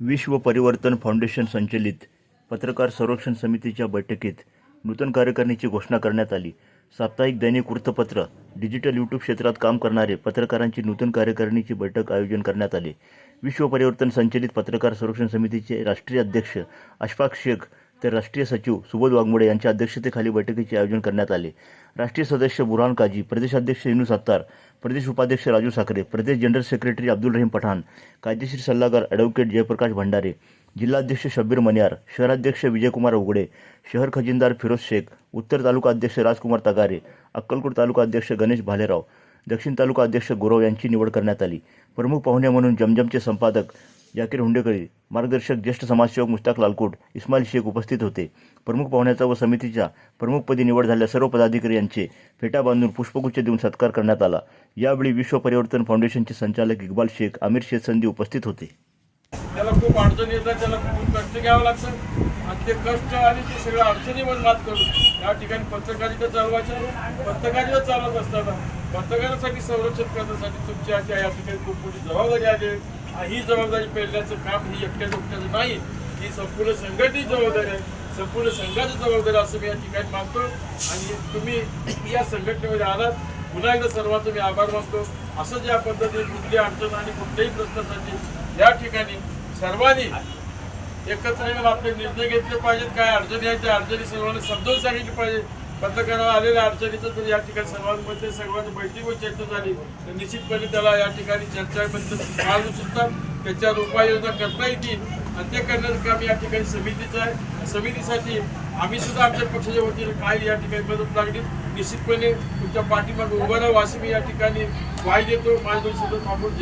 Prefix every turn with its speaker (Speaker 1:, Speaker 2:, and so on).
Speaker 1: विश्व परिवर्तन फाउंडेशन संचलित पत्रकार संरक्षण समितीच्या बैठकीत नूतन कार्यकारिणीची घोषणा करण्यात आली. साप्ताहिक दैनिक वृत्तपत्र डिजिटल यूट्यूब क्षेत्रात काम करणारे पत्रकारांची नूतन कार्यकारिणीची बैठक आयोजन करण्यात आली. विश्व परिवर्तन संचलित पत्रकार संरक्षण समितीचे राष्ट्रीय अध्यक्ष अशफाक शेख तर राष्ट्रीय सचिव सुबोध वाघमोडे यांच्या अध्यक्षतेखाली बैठकीचे आयोजन करण्यात आले. राष्ट्रीय सदस्य बुरहान काजी प्रदेशाध्यक्ष इनू सत्तार प्रदेश उपाध्यक्ष राजू साखरे प्रदेश जनरल सेक्रेटरी अब्दुल रहीम पठाण कायदेशीर सल्लागार ॲडव्होकेट जयप्रकाश भंडारे जिल्हाध्यक्ष शब्बीर मनियार शहराध्यक्ष विजयकुमार उघडे शहर खजिनदार फिरोज शेख उत्तर तालुका अध्यक्ष राजकुमार तगारे अक्कलकोट तालुका अध्यक्ष गणेश भालेराव दक्षिण तालुका अध्यक्ष गुरव यांची निवड करण्यात आली. प्रमुख पाहुणे म्हणून जमजमचे संपादक जाकीर हुंडेकरी मार्गदर्शक ज्येष्ठ समाजसेवक मुश्ताक लालकोट इस्माईल शेख उपस्थित होते. प्रमुख पाहुण्याचा व समितीच्या प्रमुखपदी निवड झालेल्या सर्व पदाधिकारी यांचे फेटा बांधून पुष्पगुच्छ देऊन सत्कार करण्यात आला. यावेळी विश्व परिवर्तन फाउंडेशनचे संचालक इक्बाल शेख आमिर शेख संधी उपस्थित होते.
Speaker 2: त्याला खूप अडचणी येतात त्याला खूप कष्ट घ्यावं लागतं आणि ते कष्ट आणि ते सगळ्या अडचणीवर मात करून या ठिकाणी पत्रकारिता चालवायच्या पत्रकारिता चालवत असताना पत्रकारासाठी संरक्षण करण्यासाठी तुमची अशी या ठिकाणी खूप मोठी जबाबदारी आहे. ही जबाबदारी पेलण्याचं काम ही एकट्या दुकट्याचं नाही. ही संपूर्ण संघटनेची जबाबदारी आहे. संपूर्ण संघाची जबाबदारी असं मी या ठिकाणी मानतो. आणि तुम्ही या संघटनेमध्ये आलात. पुन्हा एकदा सर्वांचं मी आभार मानतो. असं ज्या पद्धतीने कुठली अडचण आणि कुठल्याही प्रश्नासाठी या ठिकाणी सर्वांनी एकत्र येऊन आपले निर्णय घेतले पाहिजेत. काय अडचणी आहेत त्या अडचणी सर्वांनी समजावून सांगितली पाहिजे पत्रकाराला आलेल्या अडचणीचं तर या ठिकाणी सर्वांमध्ये सर्वांची बैठक व चर्चा झाली. तर निश्चितपणे त्याला या ठिकाणी चर्चाबद्दल मार्ग सुद्धा त्याच्यावर उपाययोजना करता येतील. आणि ते करण्याचं काम या ठिकाणी समितीचं आहे. समितीसाठी आम्ही सुद्धा आमच्या पक्षाच्या वतीने काय या ठिकाणी मदत लागली निश्चितपणे तुमच्या पाठीमागे उभं राहू. असं मी या ठिकाणी वाय देतो. माझे दोन शब्द थांबून